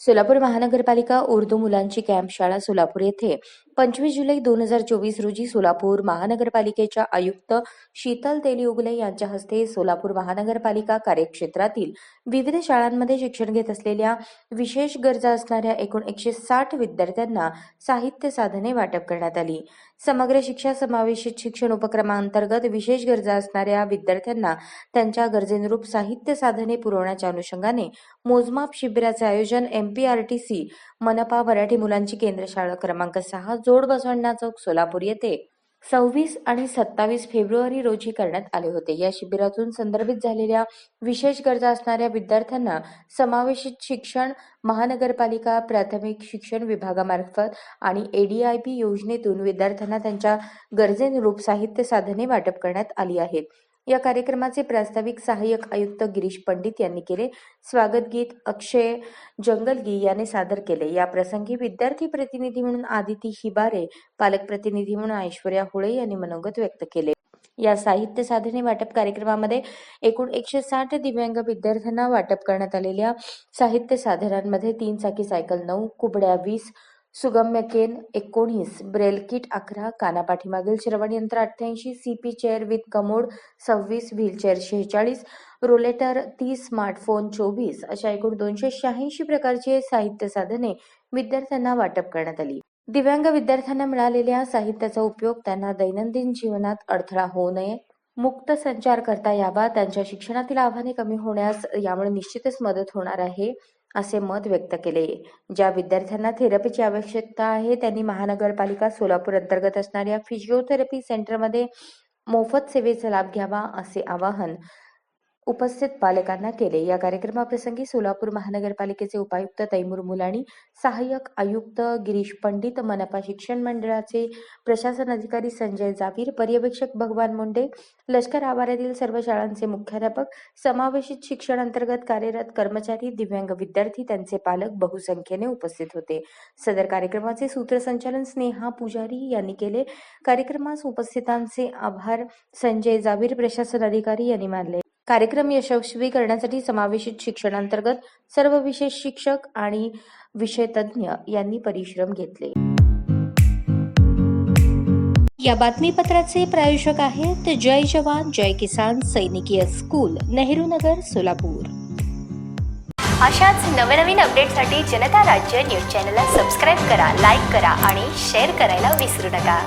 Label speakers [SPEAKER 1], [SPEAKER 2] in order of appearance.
[SPEAKER 1] सोलापूर महानगरपालिका उर्दू मुलांची कॅम्प शाळा सोलापूर येथे. पंचवीस जुलै दोन हजार चोवीस रोजी सोलापूर महानगरपालिकेच्या आयुक्त शीतल तेली यांच्या हस्ते सोलापूर महानगरपालिका कार्यक्षेत्रातील विविध शाळांमध्ये शिक्षण घेत असलेल्या विशेष गरजा असणाऱ्या एकूण एकशे साठ विद्यार्थ्यांना साहित्य साधने वाटप करण्यात आली. समग्र शिक्षा समावेशित शिक्षण उपक्रमांतर्गत विशेष गरजा असणाऱ्या विद्यार्थ्यांना त्यांच्या गरजेनुरूप साहित्य साधने पुरवण्याच्या अनुषंगाने मोजमाप शिबिराचे आयोजन एमपीआरटीसी मनपा मराठी मुलांची केंद्र शाळा क्रमांक सहा जोड बसवण्णा चौक सोलापूर येथे सव्वीस आणि सत्तावीस फेब्रुवारी रोजी करण्यात आले होते. या शिबिरातून संदर्भित झालेल्या विशेष गरजा असणाऱ्या विद्यार्थ्यांना समावेशित शिक्षण महानगरपालिका प्राथमिक शिक्षण विभागामार्फत आणि एडीआयपी योजनेतून विद्यार्थ्यांना त्यांच्या गरजेनुरूप साहित्य साधने वाटप करण्यात आली आहेत. या कार्यक्रमाचे प्रास्ताविक सहाय्यक आयुक्त गिरीश पंडित यांनी केले. स्वागत गीत अक्षय जंगलगी याने सादर केले. या प्रसंगी विद्यार्थी प्रतिनिधी म्हणून आदिती हिबारे पालक प्रतिनिधी म्हणून ऐश्वर्या हुळे यांनी मनोगत व्यक्त केले. या साहित्य साधने वाटप कार्यक्रमामध्ये एकूण एकशे साठ दिव्यांग विद्यार्थ्यांना वाटप करण्यात आलेल्या साहित्य साधनांमध्ये तीन चाकी सायकल नऊ कुबड्या वीस सुगम्य केन एकोणीस ब्रेल किट अकरा कानापाठीमागील श्रवणयंत्र अठ्ठ्याऐंशी सीपी चेअर विथ कमोड सव्वीस व्हीलचेअर शेहेचाळीस रोलेटर तीस स्मार्टफोन चोवीस अशा एकूण दोनशे शहाऐंशी प्रकारची साहित्य साधने विद्यार्थ्यांना वाटप करण्यात आली. दिव्यांग विद्यार्थ्यांना मिळालेल्या साहित्याचा उपयोग त्यांना दैनंदिन जीवनात अडथळा होऊ नये मुक्त संचार करता यावा त्यांच्या शिक्षणातील आव्हाने कमी होण्यास यामुळे निश्चितच मदत होणार आहे. असे मत व्यक्त केले. ज्या विद्यार्थ्यांना थेरपीची आवश्यकता आहे त्यांनी महानगरपालिका सोलापूर अंतर्गत असणाऱ्या फिजिओथेरपी सेंटरमध्ये मोफत सेवेचा लाभ घ्यावा असे आवाहन उपस्थित पालकांना केले. या कार्यक्रमाप्रसंगी सोलापूर महानगरपालिकेचे उपायुक्त तैमूर मुलाणी सहाय्यक आयुक्त गिरीश पंडित मनपा शिक्षण मंडळाचे प्रशासन अधिकारी संजय जावीर पर्यवेक्षक भगवान मुंडे लष्कर आवारातील सर्व शाळांचे मुख्याध्यापक समावेशित शिक्षण अंतर्गत कार्यरत कर्मचारी दिव्यांग विद्यार्थी त्यांचे पालक बहुसंख्येने उपस्थित होते. सदर कार्यक्रमाचे सूत्रसंचालन स्नेहा पुजारी यांनी केले. कार्यक्रमास उपस्थितांचे आभार संजय जावीर प्रशासन अधिकारी यांनी मानले. कार्यक्रम यशस्वी करण्यासाठी समावेशित शिक्षणांतर्गत सर्व विशेष शिक्षक आणि विषयतज्ञ यांनी परिश्रम घेतले. या बातमीपत्राचे प्रायोजक आहेत जय जवान जय किसान सैनिकीय स्कूल नेहरू नगर सोलापूर.
[SPEAKER 2] अशाच नवनवीन अपडेटसाठी जनता राज्य न्यूज चॅनलला सबस्क्राईब करा लाईक करा आणि शेअर करायला विसरू नका.